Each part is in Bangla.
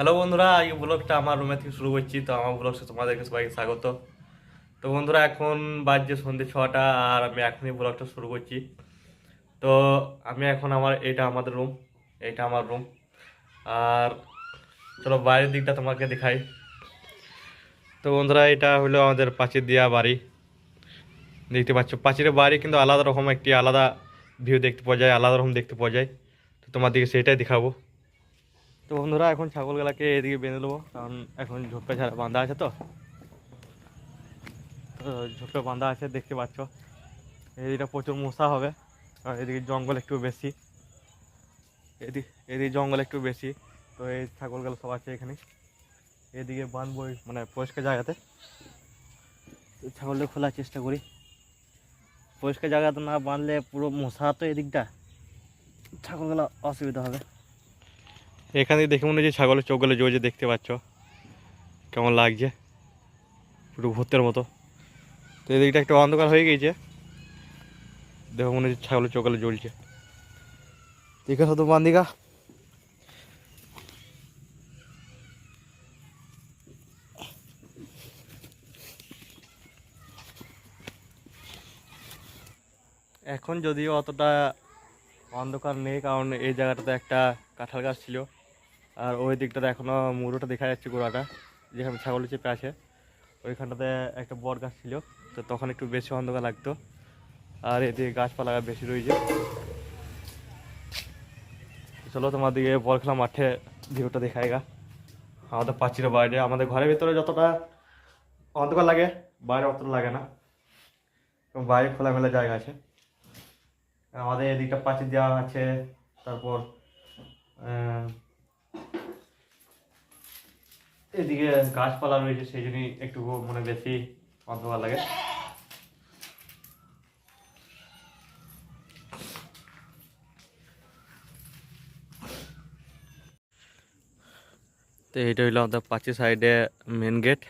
হ্যালো বন্ধুরা, এই ব্লগটা আমার রুমে থেকে শুরু করছি। তো আমার ব্লগটা তোমাদেরকে সবাইকে স্বাগত। তো বন্ধুরা, এখন বাজছে সন্ধ্যে ছটা, আর আমি এখনই ব্লগটা শুরু করছি। তো আমি এখন আমার, এটা আমাদের রুম এইটা আমার রুম আর চলো বাইরের দিকটা তোমাকে দেখাই। তো বন্ধুরা, এটা হলো আমাদের পাঁচির দেওয়া বাড়ি। দেখতে পাচ্ছ পাঁচিরের বাড়ি কিন্তু আলাদা রকম একটি, আলাদা ভিউ দেখতে পাওয়া যায়, আলাদা রকম দেখতে পাওয়া যায়। তো তোমার দিকে সেটাই দেখাবো। তো বন্ধুরা, এখন ছাগলগুলাকে এদিকে বেঁধে দেবো কারণ এখন ঝোপটা ছাড়া বাঁধা আছে তো। তো ঝোপে বাঁধা আছে, দেখতে পাচ্ছ। এদিকে প্রচুর মশা হবে, আর এদিকে জঙ্গল একটু বেশি। এদিক এদিকে জঙ্গল একটু বেশি, তো এই ছাগলগুলো সব আছে এখানে। এদিকে বাঁধবো মানে পরিষ্কার জায়গাতে। ছাগলটা খোলার চেষ্টা করি। পরিষ্কার জায়গাতে না বাঁধলে পুরো মশা তো এদিকটা। ছাগলগুলো অসুবিধা হবে। এখানে দেখে মনে হচ্ছে ছাগলের চোখগুলো জ্বলছে দেখতে পাচ্ছ। কেমন লাগছে? পুরো ভূতের মতো। তো এদিকটা একটু অন্ধকার হয়ে গিয়েছে দেখো মনে হচ্ছে ছাগলের চোখগুলো জ্বলছে। ঠিক আছে তো বান্দিকা। এখন যদিও অতটা অন্ধকার নেই, কারণ এই জায়গাটাতে একটা কাঁঠাল গাছ ছিল। আর ওই দিকটাতে এখনও মুড়োটা দেখা যাচ্ছে গোড়াটা, যেখানে ছাগল চেপে আছে। ওইখানটাতে একটা বট গাছ ছিল, তো তখন একটু বেশি অন্ধকার লাগতো। আর এদিকে গাছপালা বেশি রয়েছে। চলো তোমার দিকে বল খেলা মাঠে ভিউটা দেখায় গা। আমাদের পাঁচির বাইরে, আমাদের ঘরের ভিতরে যতটা অন্ধকার লাগে, বাইরে অতটা লাগে না। এবং বাইরে খোলামেলা জায়গা আছে। আমাদের এদিকটা পাঁচিল দেওয়া আছে, তারপর এদিকে গাছপালা রয়েছে, সেই জন্যই একটু মানে বেশি অন্ধকার লাগে। তো এইটা হইল আমাদের পাঁচি সাইডে মেন গেট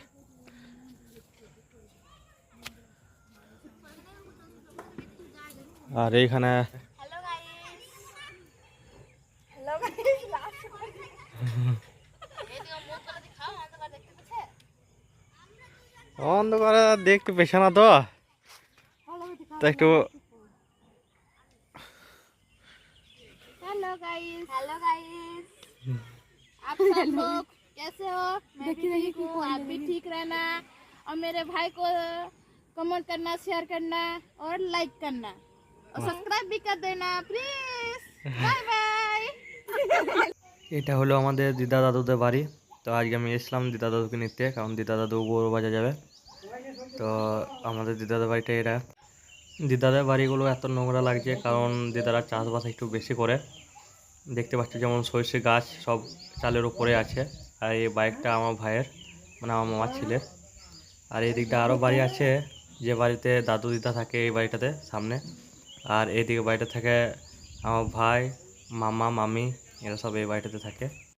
আর এইখানে hello guys hello guys last এদিকে মুখ করে দেখাও অন্ধকার দেখতে পাচ্ছে অন্ধকারে দেখতে পেছে না তো তো একটু हेलो गाइस हेलो गाइस आप सब लोग कैसे हो मैं भी ठीक हूँ आप भी ठीक रहना और मेरे भाई को कमेंट करना शेयर करना और लाइक करना और सब्सक्राइब भी कर देना प्लीज बाय बाय এটা হলো আমাদের দিদা দাদুদের বাড়ি তো আজকে আমি এসলাম দিদা দাদুকে নিতে, কারণ দিদা দাদু গরু বাজা যাবে। তো আমাদের দিদাদের বাড়িটা এটা। দিদাদের বাড়িগুলো এত নোংরা লাগছে, কারণ দিদারা চাষবাস একটু বেশি করে। দেখতে পাচ্ছ যেমন সরষে গাছ সব চালের উপরে আছে, আর এই বাইকটা আমার ভাইয়ের মানে আমার মামার ছেলের। আর এই দিকটা আরও বাড়ি আছে, যে বাড়িতে দাদু দিদা থাকে এই বাড়িটাতে সামনে। আর এইদিকে বাড়িটা থাকে আমার ভাই, মামা, মামি, এরা সব এই বাড়িটাতে থাকে।